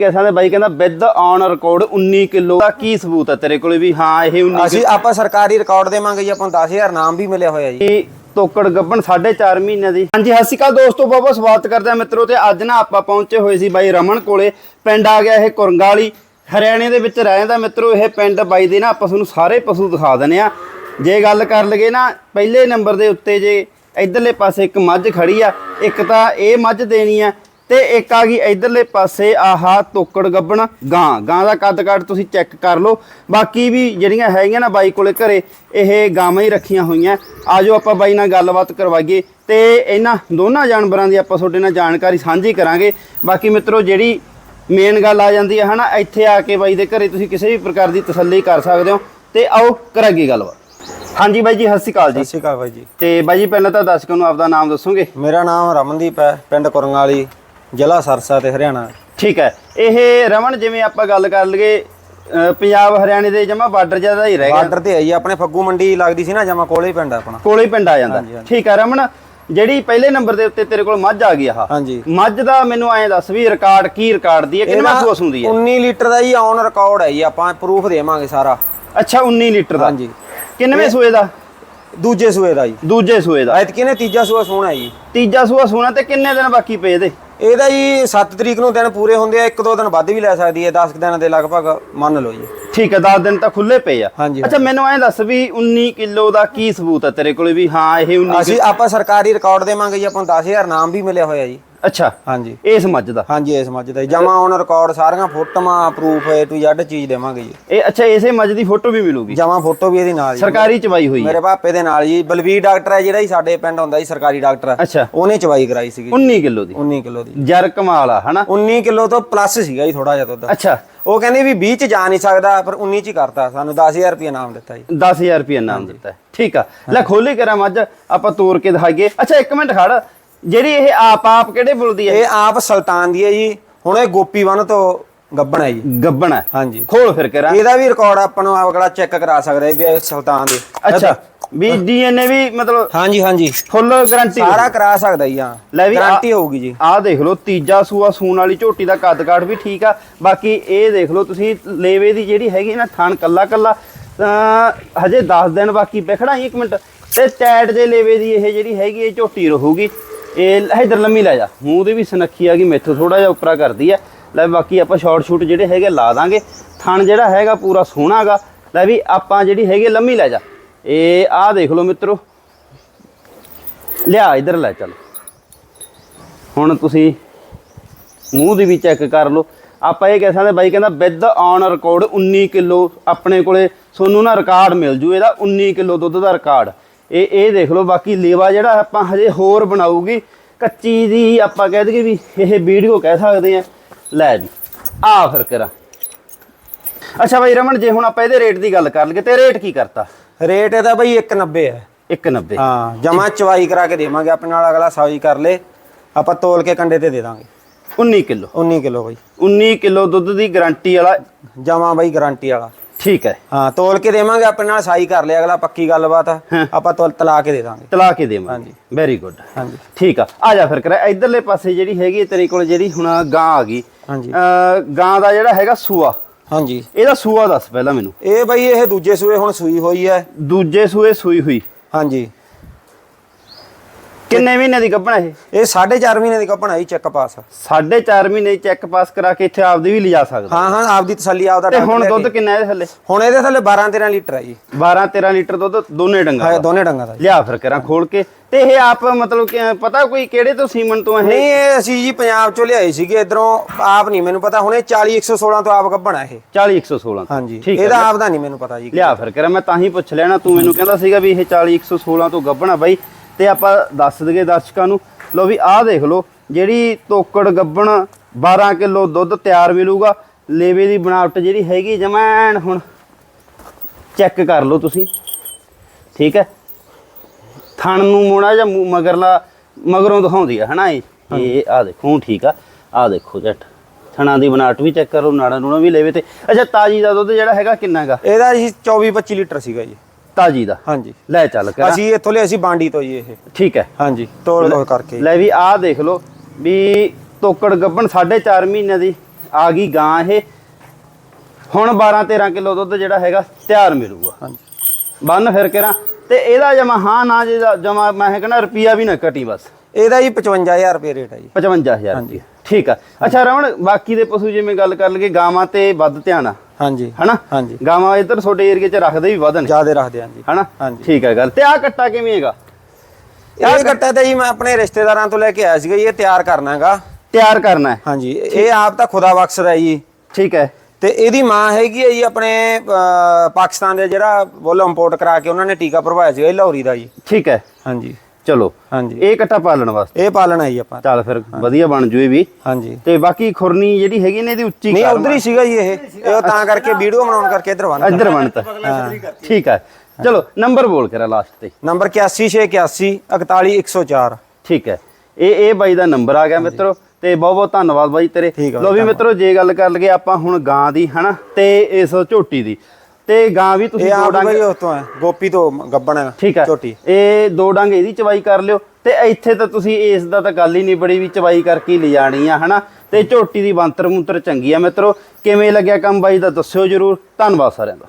ਕਿਸਾਂ ਦੇ ਬਾਈ ਕਹਿੰਦਾ ਵਿਦ ਔਨ ਰਿਕਾਰਡ 19 ਕਿਲੋ ਦਾ ਕੀ ਸਬੂਤ ਹੈ ਤੇਰੇ ਕੋਲੇ ਵੀ? ਹਾਂ ਇਹ 19 ਅਸੀਂ ਆਪਾਂ ਸਰਕਾਰੀ ਰਿਕਾਰਡ ਦੇਵਾਂਗੇ ਜੀ ਆਪਾਂ ਨੂੰ 10000 ਨਾਮ ਵੀ ਮਿਲਿਆ ਹੋਇਆ ਜੀ। ਤੋਕੜ ਗੱਬਣ 4.5 ਮਹੀਨਿਆਂ ਦੀ। ਹਾਂਜੀ ਸਤਿ ਸ਼੍ਰੀ ਅਕਾਲ ਦੋਸਤੋ ਬਹੁਤ ਬਹੁਤ ਸਵਾਗਤ ਕਰਦੇ ਮਿੱਤਰੋ ਤੇ ਅੱਜ ਨਾ ਆਪਾਂ ਪਹੁੰਚੇ ਹੋਏ ਸੀ ਬਾਈ ਰਮਨ ਕੋਲੇ। ਪਿੰਡ ਆ ਗਿਆ ਇਹ ਕੁਰੰਗਾਲੀ। ਹਰਿਆਣੇ ਦੇ ਵਿੱਚ ਰਹਿੰਦਾ ਮਿੱਤਰੋ ਇਹ ਪਿੰਡ ਬਾਈ ਦੇ ਨਾ ਆਪਾਂ ਤੁਹਾਨੂੰ ਸਾਰੇ ਪਸ਼ੂ ਦਿਖਾ ਦਨੇ ਆ ਜੇ ਗੱਲ ਕਰ ਲਗੇ ਨਾ ਪਹਿਲੇ ਨੰਬਰ ਦੇ ਉੱਤੇ ਜੇ ਇਧਰਲੇ ਪਾਸੇ ਇੱਕ ਮੱਝ ਖੜੀ ਆ ਇੱਕ ਤਾਂ ਇਹ ਮੱਝ ਦੇਣੀ ਆ ਤੇ ਇੱਕ ਆ ਗਈ ਇਧਰਲੇ ਪਾਸੇ ਆਹਾ ਤੋਕੜ ਗੱਬਣ ਗਾਂ। ਗਾਂ ਦਾ ਕੱਦ ਕੱਦ ਤੁਸੀਂ ਚੈੱਕ ਕਰ ਲਓ। ਬਾਕੀ ਵੀ ਜਿਹੜੀਆਂ ਹੈਗੀਆਂ ਨਾ ਬਾਈ ਕੋਲੇ ਘਰੇ ਇਹ ਗਾਵਾਂ ਹੀ ਰੱਖੀਆਂ ਹੋਈਆਂ। ਆਜੋ ਆਪਾਂ ਬਾਈ ਨਾਲ ਗੱਲਬਾਤ ਕਰਵਾਈਏ ਤੇ ਇਹਨਾਂ ਦੋਨਾਂ ਜਾਨਵਰਾਂ ਦੀ ਆਪਾਂ ਤੁਹਾਡੇ ਨਾਲ ਜਾਣਕਾਰੀ ਸਾਂਝੀ ਕਰਾਂਗੇ। ਬਾਕੀ ਮਿੱਤਰੋ ਜਿਹੜੀ ਮੇਨ ਗੱਲ ਆ ਜਾਂਦੀ ਹੈ ਹਨਾ ਇੱਥੇ ਆ ਕੇ ਬਾਈ ਦੇ ਘਰੇ ਤੁਸੀਂ ਕਿਸੇ ਵੀ ਪ੍ਰਕਾਰ ਦੀ ਤਸੱਲੀ ਕਰ ਸਕਦੇ ਹੋ। ਤੇ ਆਓ ਕਰਾਂਗੇ ਗੱਲਬਾਤ। ਹਾਂਜੀ ਬਾਈ ਜੀ ਸਤਿ ਸ਼੍ਰੀ ਅਕਾਲ ਜੀ। ਸਤਿ ਸ਼੍ਰੀ ਅਕਾਲ ਬਾਈ ਜੀ। ਤੇ ਬਾਈ ਜੀ ਪਹਿਲਾਂ ਤਾਂ ਦਰਸ਼ਕਾਂ ਨੂੰ ਆਪਦਾ ਨਾਮ ਦੱਸੋਗੇ? ਮੇਰਾ ਨਾਮ ਰਮਨਦੀਪ ਹੈ ਪਿੰਡ ਕੁਰੰਗਾਲੀ। ਜ਼ਿਲ੍ਹਾ ਸਰਸਾ ਤੇ ਹਰਿਆਣਾ। ਠੀਕ ਹੈ। ਇਹ ਰਮਨ ਜਿਵੇਂ ਆਪਾਂ ਗੱਲ ਕਰ ਲਈਏ ਪੰਜਾਬ ਹਰਿਆਣੇ ਦੇ ਜਮਾ ਬਾਰਡਰ ਜ਼ਿਆਦਾ ਹੀ ਰਹਿ ਗਿਆ। ਬਾਰਡਰ ਤੇ ਹੈ ਜੀ ਆਪਣੇ ਫੱਗੂ ਮੰਡੀ ਲੱਗਦੀ ਸੀ ਨਾ ਜਮਾ ਕੋਲੇ ਹੀ ਪਿੰਡ ਹੈ ਆਪਣਾ। ਕੋਲੇ ਹੀ ਪਿੰਡ ਆ ਜਾਂਦਾ। ਠੀਕ ਹੈ ਰਮਨ ਜਿਹੜੀ ਪਹਿਲੇ ਨੰਬਰ ਦੇ ਉੱਤੇ ਤੇਰੇ ਕੋਲ ਮੱਝ ਆ ਗਈ ਆਹ। ਹਾਂਜੀ। ਮੱਝ ਦਾ ਮੈਨੂੰ ਐਂ ਦੱਸ ਵੀ ਰਿਕਾਰਡ ਕੀ ਰਿਕਾਰਡ ਦੀ ਹੈ ਕਿੰਨਾ ਸੂਸ ਹੁੰਦੀ ਹੈ? 19 ਲੀਟਰ ਦਾ ਜੀ ਔਨ ਰਿਕਾਰਡ ਹੈ ਜੀ ਆਪਾਂ ਪ੍ਰੂਫ ਦੇਵਾਂਗੇ ਸਾਰਾ। ਅੱਛਾ 19 ਲੀਟਰ ਦਾ। ਹਾਂਜੀ। ਕਿੰਨਵੇਂ ਸੂਏ ਦਾ? ਦੂਜੇ ਸੂਏ ਦਾ ਜੀ। ਦੂਜੇ ਸੂਏ ਦਾ। ਐਤਕੀ ਨੇ ਤੀਜਾ ਸੂਆ ਸੋਹਣਾ ਜੀ। ਤੀਜਾ ਸੂਆ ਸੋਣਾ ਤੇ ਕਿੰਨੇ ਦਿਨ ਬਾਕੀ ਪਏ ਇਹਦੇ? ਇਹਦਾ ਜੀ 7 ਤਰੀਕ ਨੂੰ ਦਿਨ ਪੂਰੇ ਹੁੰਦੇ ਆ ਇੱਕ ਦੋ ਦਿਨ ਵੱਧ ਵੀ ਲੈ ਸਕਦੀ ਹੈ 10 ਦਿਨਾਂ ਦੇ ਲਗਭਗ ਮੰਨ ਲਓ ਜੀ। ਠੀਕ ਹੈ 10 ਦਿਨ ਤਾਂ ਖੁੱਲੇ ਪਏ ਆ। ਹਾਂਜੀ, ਅੱਛਾ ਮੈਨੂੰ ਐਂ ਦੱਸ ਵੀ 19 ਕਿਲੋ ਦਾ ਕੀ ਸਬੂਤ ਹੈ ਤੇਰੇ ਕੋਲੇ ਵੀ? ਹਾਂ ਇਹ 19 ਅਸੀਂ ਆਪਾਂ ਸਰਕਾਰੀ ਰਿਕਾਰਡ ਦੇਵਾਂਗੇ ਜੀ ਆਪਾਂ ਨੂੰ 10000 ਨਾਮ ਵੀ ਮਿਲਿਆ ਹੋਇਆ ਜੀ। ਅੱਛਾ। ਹਾਂਜੀ। ਇਸ ਮੱਝ ਦਾ? ਹਾਂਜੀ ਇਸ ਮੱਝ ਦਾ ਜਮਾ ਔਨ ਰਿਕਾਰਡ ਸਾਰੀਆਂ ਫੋਟੋਆਂ ਪ੍ਰੂਫ ਏ ਟੂ ਜ਼ੈਡ ਚੀਜ਼ ਦੇਵਾਂਗੇ ਜੀ। ਇਹ ਅੱਛਾ ਇਸੇ ਮੱਝ ਦੀ ਫੋਟੋ ਵੀ ਮਿਲੂਗੀ? ਜਮਾ ਫੋਟੋ ਵੀ ਇਹਦੀ ਨਾਲ ਜੀ। ਸਰਕਾਰੀ ਚਵਾਈ ਹੋਈ ਹੈ। ਮੇਰੇ ਪਾਪੇ ਦੇ ਨਾਲ ਜੀ। ਬਲਵੀਰ ਡਾਕਟਰ ਹੈ ਜਿਹੜਾ ਜੀ ਸਾਡੇ ਪਿੰਡ ਹੁੰਦਾ ਜੀ ਸਰਕਾਰੀ ਡਾਕਟਰ। ਅੱਛਾ। ਉਹਨੇ ਚਵਾਈ ਕਰਾਈ ਸੀਗੀ 19 ਕਿਲੋ ਦੀ। 19 ਕਿਲੋ ਦੀ। ਜਰ ਕਮਾਲ ਆ ਹਨਾ? 19 ਕਿਲੋ ਤੋਂ ਪਲੱਸ ਸੀਗਾ ਜੀ ਥੋੜਾ ਜਿਹਾ ਦੁੱਧ। ਅੱਛਾ। ਉਹ ਕਹਿੰਦੇ ਵੀ 20 ਚ ਜਾ ਨਹੀਂ ਸਕਦਾ ਪਰ 19 ਚ ਹੀ ਕਰਤਾ। ਸਾਨੂੰ 10000 ਰੁਪਏ ਨਾਮ ਦਿੱਤਾ ਜੀ। 10000 ਰੁਪਏ ਨਾਮ ਦਿੱਤਾ। ਠੀਕ ਆ। ਲੈ ਖੋਲੀ ਕਰਾਂ ਮੱਝ। ਆਪਾਂ ਤੋੜ ਕੇ ਦਿਖਾਈਏ। ਅੱਛਾ ਇੱਕ ਮਿੰਟ ਖੜ। ਜਿਹੜੀ ਇਹ ਆਪ ਆਪ ਕਿਹੜੇ ਬੁਲਦੀ ਹੈ ਇਹ ਆਪ ਸੁਲਤਾਨ ਦੀ ਹੈ ਜੀ। ਹੁਣ ਇਹ ਗੋਪੀ ਵਨ ਤੋਂ ਗੱਬਣ ਹੈ ਜੀ। ਗੱਬਣ ਹੈ। ਹਾਂਜੀ। ਖੋਲ ਫਿਰ ਕਰਾਂ ਇਹਦਾ ਵੀ ਰਿਕਾਰਡ ਆਪਾਂ ਨੂੰ ਅਗਲਾ ਚੈੱਕ ਕਰਾ ਸਕਦਾ ਵੀ ਇਹ ਸੁਲਤਾਨ ਦੀ। ਅੱਛਾ। ਵੀ ਡੀਐਨਏ ਵੀ ਮਤਲਬ ਹਾਂਜੀ ਹਾਂਜੀ। ਫੁੱਲ ਗਾਰੰਟੀ ਸਾਰਾ ਕਰਾ ਸਕਦਾ ਜੀ ਹਾਂ। ਲੈ ਵੀ ਗਾਰੰਟੀ ਹੋਊਗੀ ਜੀ। ਆਹ ਦੇਖ ਲਓ ਤੀਜਾ ਸੂਆ ਸੂਣ ਵਾਲੀ ਝੋਟੀ ਦਾ ਕੱਦ ਕਾਠ ਵੀ ਠੀਕ ਆ। ਬਾਕੀ ਇਹ ਦੇਖ ਲਓ ਤੁਸੀਂ ਲੇਵੇ ਦੀ ਜਿਹੜੀ ਹੈਗੀ ਨਾ ਥਣ ਕੱਲਾ ਕੱਲਾ ਤਾਂ ਹਜੇ 10 ਦਿਨ ਬਾਕੀ ਪਖੜਾ ਇੱਕ ਮਿੰਟ। ਤੇ ਟੈਟ ਦੇ ਲੇਵੇ ਦੀ ਇਹ ਜਿਹੜੀ ਹੈਗੀ ਇਹ ਝੋਟੀ ਰਹੂਗੀ। ਇਹ ਇਧਰ ਲੰਮੀ ਲੈ ਜਾ। ਮੂੰਹ ਦੀ ਵੀ ਸਨੱਖੀ ਆ ਗਈ, ਮੈਥੋਂ ਥੋੜਾ ਜਿਹਾ ਉੱਪਰਾ ਕਰਦੀ ਆ। ਲੈ ਬਾਕੀ ਆਪਾਂ ਸ਼ਾਰਟ ਸ਼ੂਟ ਜਿਹੜੇ ਹੈਗੇ ਲਾ ਦਾਂਗੇ। ਥਣ ਜਿਹੜਾ ਹੈਗਾ ਪੂਰਾ ਸੋਹਣਾਗਾ ਲੈ ਵੀ ਆਪਾਂ ਜਿਹੜੀ ਹੈਗੀ ਲੰਮੀ ਲੈ ਜਾ। ਇਹ ਆਹ ਦੇਖ ਲਓ ਮਿੱਤਰੋ। ਲਿਆ ਇਧਰ ਲੈ ਚੱਲ। ਹੁਣ ਤੁਸੀਂ ਮੂੰਹ ਦੀ ਵੀ ਚੈੱਕ ਕਰ ਲਓ। ਆਪਾਂ ਇਹ ਕਹਿ ਸਕਦੇ ਬਾਈ ਕਹਿੰਦਾ ਵਿਦ ਔਨ ਰਿਕਾਰਡ 19 ਕਿਲੋ ਆਪਣੇ ਕੋਲੇ ਤੁਹਾਨੂੰ ਨਾ ਰਿਕਾਰਡ ਮਿਲ ਜੂ। ਇਹਦਾ 19 ਕਿਲੋ ਦੁੱਧ ਦਾ ਰਿਕਾਰਡ ਇਹ ਇਹ ਦੇਖ ਲਓ ਬਾਕੀ ਲੇਵਾ ਜਿਹੜਾ ਆਪਾਂ ਹਜੇ ਹੋਰ ਬਣਾਉਗੀ ਕੱਚੀ ਦੀ ਆਪਾਂ ਕਹਿ ਦਈਏ ਵੀ ਇਹ ਵੀਡੀਓ ਕਹਿ ਸਕਦੇ ਆ। ਲੈ ਜੀ ਆ ਫਿਰ ਕਰਾਂ। ਅੱਛਾ ਬਾਈ ਰਮਨ ਜੇ ਹੁਣ ਆਪਾਂ ਇਹਦੇ ਰੇਟ ਦੀ ਗੱਲ ਕਰ ਲਈਏ ਤੇ ਰੇਟ ਕੀ ਕਰਤਾ? ਰੇਟ ਇਹਦਾ ਬਈ 190 ਹੈ। 190 ਹਾਂ ਜਮਾ ਚਵਾਈ ਕਰਾ ਕੇ ਦੇਵਾਂਗੇ ਆਪਣੇ ਨਾਲ ਅਗਲਾ ਸਾਈ ਕਰ ਲੇ। ਆਪਾਂ ਤੋਲ ਕੇ ਕੰਡੇ ਤੇ ਦੇ ਦਾਂਗੇ। 19 ਕਿਲੋ। 19 ਕਿਲੋ ਬਈ। 19 ਕਿਲੋ ਦੁੱਧ ਦੀ ਗਾਰੰਟੀ ਵਾਲਾ। ਜਮਾ ਬਈ ਗਾਰੰਟੀ ਵਾਲਾ। ਠੀਕ ਹੈ। ਹਾਂ ਤੋਲ ਕੇ ਦੇਵਾਂਗੇ ਆਪਣੇ ਨਾਲ ਸਾਈ ਕਰ ਲਿਆ ਅਗਲਾ ਪੱਕੀ ਗੱਲਬਾਤ। ਆ। ਆਪਾਂ ਤੋਲ ਤਲਾ ਕੇ ਦੇ ਦਾਂਗੇ। ਤਲਾ ਕੇ ਦੇਵਾਂਗੇ। ਵੈਰੀ ਗੁੱਡ ਹਾਂਜੀ। ਠੀਕ ਆ। ਆ ਜਾ ਫਿਰ ਕਰਾ ਇਧਰਲੇ ਪਾਸੇ ਜਿਹੜੀ ਹੈਗੀ ਤੇਰੇ ਕੋਲ ਜਿਹੜੀ ਹੁਣ ਗਾਂ ਆ ਗਈ। ਹਾਂਜੀ। ਅ ਗਾਂ ਦਾ ਜਿਹੜਾ ਹੈਗਾ ਸੂਆ। ਹਾਂਜੀ। ਇਹਦਾ ਸੂਆ ਦੱਸ ਪਹਿਲਾਂ ਮੈਨੂੰ। ਇਹ ਬਈ ਇਹ ਦੂਜੇ ਸੂਏ ਹੁਣ ਸੂਈ ਹੋਈ ਹੈ। ਦੂਜੇ ਸੂਏ ਸੂਈ ਹੋਈ। ਹਾਂਜੀ। ਕਿੰਨੇ ਮਹੀਨੇ ਦੀ ਗੱਭਣਾ ਇਹ? ਇਹ 4.5 ਮਹੀਨੇ ਦੀ ਕੱਪਣਾ ਜੀ ਚੈੱਕ ਪਾਸ ਸਾਢੇ 4 ਮਹੀਨੇ ਚੈੱਕ ਪਾਸ ਕਰਾ ਕੇ ਇੱਥੇ ਆਪਦੀ ਵੀ ਲਿਜਾ ਸਕਦਾ ਹਾਂ। ਹਾਂ ਆਪਦੀ ਤਸੱਲੀ ਆਪਦਾ ਤੇ ਹੁਣ ਦੁੱਧ। ਕਿੰਨਾ ਇਹਦੇ ਥੱਲੇ? ਹੁਣ ਇਹਦੇ ਥੱਲੇ 12 13 ਲੀਟਰ ਹੈ ਜੀ। 12 13 ਲੀਟਰ ਦੁੱਧ ਦੋਨੇ ਡੰਗਾ ਹਾਂ ਦੋਨੇ ਡੰਗਾਂ ਦਾ। ਲਿਆ ਫਿਰ ਕਰਾਂ ਖੋਲ ਕੇ। ਤੇ ਇਹ ਆਪ ਮਤਲਬ ਕਿ ਪਤਾ ਕੋਈ ਕਿਹੜੇ ਤੋਂ ਸੀਮਨ ਤੋਂ ਇਹ? ਨਹੀਂ ਇਹ ਅਸੀਂ ਜੀ ਪੰਜਾਬ ਚੋਂ ਲਿਆਏ ਸੀਗੇ ਇਧਰੋਂ ਆਪ ਨਹੀਂ ਮੈਨੂੰ ਪਤਾ ਹੁਣ ਇਹ 40 116 ਤੋਂ ਆਪ ਕੱਢਣਾ ਇਹ। 40 116 ਹਾਂਜੀ ਇਹਦਾ ਆਪ ਦਾ ਨਹੀਂ ਮੈਨੂੰ ਪਤਾ ਜੀ। ਲਿਆ ਫਿਰ ਕਰਾਂ ਮੈਂ ਤਾਂ ਹੀ ਪੁੱਛ ਲੈਣਾ ਤੂੰ ਮੈਨੂੰ ਕਹਿੰਦਾ ਸੀਗਾ ਵੀ ਇਹ 40 116 ਤੋਂ ਗੱਭਣਾ ਬਾਈ। ਤੇ ਆਪਾਂ ਦੱਸ ਦਈਏ ਦਰਸ਼ਕਾਂ ਨੂੰ। ਲੋ ਵੀ ਆਹ ਦੇਖ ਲਓ ਜਿਹੜੀ ਤੋਕੜ ਗੱਭਣ 12 ਕਿਲੋ ਦੁੱਧ ਤਿਆਰ ਮਿਲੂਗਾ। ਲੇਵੇ ਦੀ ਬਣਾਵਟ ਜਿਹੜੀ ਹੈਗੀ ਜਮੈਨ ਹੁਣ ਚੈੱਕ ਕਰ ਲਓ ਤੁਸੀਂ। ਠੀਕ ਹੈ? ਥਣ ਨੂੰ ਮੋੜਾ ਜਾਂ ਮਗਰਲਾ ਮਗਰੋਂ ਦਿਖਾਉਂਦੀ ਆ ਹਨਾ ਇਹ? ਇਹ ਆ ਦੇਖੋ ਠੀਕ ਆ। ਆ ਦੇਖੋ ਜੱਟ ਥਣਾ ਦੀ ਬਣਾਵਟ ਵੀ ਚੈੱਕ ਕਰੋ ਨਾੜਾ ਨੂਣਾ ਵੀ ਲੇਵੇ ਤੇ। ਅੱਛਾ ਤਾਜੀ ਦਾ ਦੁੱਧ ਜਿਹੜਾ ਹੈਗਾ ਕਿੰਨਾ ਗਾ ਇਹਦਾ ਜੀ 24 25 ਲੀਟਰ ਸੀਗਾ ਜੀ। ਤਾਜੀ ਦਾ। ਹਾਂਜੀ। ਲੈ ਚੱਲ ਕਰ ਅਸੀਂ ਇੱਥੋਂ ਲਿਆ ਸੀ ਬਾਂਡੀ ਤੋਂ ਜੀ ਇਹ। ਠੀਕ ਹੈ। ਹਾਂਜੀ ਤੋਲ ਤੋਲ ਕਰਕੇ। ਲੈ ਵੀ ਆਹ ਦੇਖ ਲਓ ਵੀ ਤੋਕੜ ਗੱਬਣ 4.5 ਮਹੀਨਿਆਂ ਦੀ ਆ ਗਈ ਗਾਂ ਇਹ। ਹੁਣ 12 13 ਕਿਲੋ ਦੁੱਧ ਜਿਹੜਾ ਹੈਗਾ ਤਿਆਰ ਮਿਲੂਗਾ। ਹਾਂਜੀ। ਬੰਨ ਫਿਰ ਕਰਾਂ ਤੇ ਇਹਦਾ ਜਮਾ ਹਾਂ ਨਾ ਜਿਹਦਾ ਜਮਾ ਮੈਂ ਕਹਿੰਦਾ ਰੁਪਿਆ ਵੀ ਨਾ ਘਟੀ ਬਸ। ਇਹਦਾ ਜੀ 55000 ਰੁਪਏ ਰੇਟ ਹੈ ਜੀ। 55000 ਰੁਪਏ ਠੀਕ ਆ। ਅੱਛਾ ਰਮਣ ਬਾਕੀ ਦੇ ਪਸ਼ੂ ਜਿਵੇਂ ਗੱਲ ਕਰ ਲਈਏ ਗਾਵਾਂ ਤੇ ਵੱਧ ਧਿਆਨ ਆ। ਹਾਂਜੀ। ਹਨਾ? ਹਾਂਜੀ। ਗਾਵਾਂ ਇੱਧਰ ਤੁਹਾਡੇ ਏਰੀਏ 'ਚ ਰੱਖਦੇ ਵੀ ਵੱਧ ਨੇ। ਜਿਆਦੇ ਰੱਖਦੇ ਹਾਂ ਜੀ। ਹਨਾ? ਹਾਂਜੀ। ਠੀਕ ਹੈ ਗੱਲ। ਤੇ ਆ ਕੱਟਾ ਕਿਵੇਂ ਹੈਗਾ? ਇਹ ਕੱਟਾ ਤਾਂ ਜੀ ਮੈਂ ਆਪਣੇ ਰਿਸ਼ਤੇਦਾਰਾਂ ਤੋਂ ਲੈ ਕੇ ਆਇਆ ਸੀਗਾ ਇਹ ਤਿਆਰ ਕਰਨਾ ਹੈਗਾ ਤਿਆਰ ਕਰਨਾ ਹੈ। ਹਾਂਜੀ ਇਹ ਆਪ ਤਾਂ ਖੁਦਾ ਬਖਸ਼ਦਾ ਜੀ। ਠੀਕ ਹੈ। ਤੇ ਇਹਦੀ ਮਾਂ ਹੈਗੀ ਹੈ ਜੀ ਆਪਣੇ ਪਾਕਿਸਤਾਨ ਦੇ ਜਿਹੜਾ ਬੋਲੋ ਇੰਪੋਰਟ ਕਰਾ ਕੇ ਉਹਨਾਂ ਨੇ ਟੀਕਾ ਭਰਵਾਇਆ ਸੀਗਾ ਇਹ ਲਾਹੌਰੀ ਦਾ ਜੀ। ਠੀਕ ਹੈ। ਹਾਂਜੀ। ਚਲੋ ਹਾਂਜੀ। ਇਹ ਕੱਟਾ ਪਾਲਣ ਵਾਸਤੇ। ਇਹ ਪਾਲਣਾ ਜੀ ਆਪਾਂ। ਚੱਲ ਫਿਰ ਵਧੀਆ ਬਣ ਜੂ ਇਹ ਵੀ। ਹਾਂਜੀ। ਤੇ ਬਾਕੀ ਖੁਰਨੀ ਜਿਹੜੀ ਹੈਗੀ ਨੇ ਇਹਦੀ ਉੱਚੀ ਨਹੀਂ ਉਧਰ ਹੀ ਸੀਗਾ ਜੀ ਇਹ। ਇਹ ਤਾਂ ਕਰਕੇ ਵੀਡੀਓ ਬਣਾਉਣ ਕਰਕੇ ਇਧਰ ਬੰਨ ਇੱਧਰ ਬਣਤਾ ਠੀਕ ਹੈ ਚਲੋ ਨੰਬਰ ਬੋਲ ਕਰਾ ਲਾਸਟ ਤੇ। ਨੰਬਰ 8181 41104 ਠੀਕ ਹੈ। ਇਹ ਇਹ ਬਾਈ ਦਾ ਨੰਬਰ ਆ ਗਿਆ ਮਿੱਤਰੋ। ਤੇ ਬਹੁਤ ਬਹੁਤ ਧੰਨਵਾਦ ਬਾਈ ਤੇਰੇ। ਲੋ ਵੀ ਮਿੱਤਰੋ ਜੇ ਗੱਲ ਕਰ ਲਈਏ ਆਪਾਂ ਹੁਣ ਗਾਂ ਦੀ ਹਨਾ? ਤੇ ਇਸ ਝੋਟੀ ਦੀ। ਤੇ ਗਾਂ ਵੀ ਤੁਸੀਂ ਇਹ ਦੋ ਆਪ ਡੰਗ ਉਸ ਤੋਂ ਹੈ ਗੋਪੀ ਤੋਂ ਗੱਬਣ ਹੈ ਠੀਕ ਹੈ। ਝੋਟੀ। ਇਹ ਦੋ ਡੰਗ ਇਹਦੀ ਚਵਾਈ ਕਰ ਲਿਓ ਤੇ ਇੱਥੇ ਤਾਂ ਤੁਸੀਂ ਇਸ ਦਾ ਤਾਂ ਗੱਲ ਹੀ ਨਹੀਂ ਬੜੀ ਵੀ ਚਵਾਈ ਕਰਕੇ ਹੀ ਲਿਜਾਣੀ ਆ ਹਨਾ? ਤੇ ਝੋਟੀ ਦੀ ਬੰਤਰ ਮੁੰਤਰ ਚੰਗੀ ਆ ਮਿੱਤਰੋ ਕਿਵੇਂ ਲੱਗਿਆ ਕੰਮ ਬਾਈ ਦਾ ਦੱਸਿਓ ਜਰੂਰ। ਧੰਨਵਾਦ ਸਾਰਿਆਂ ਦਾ।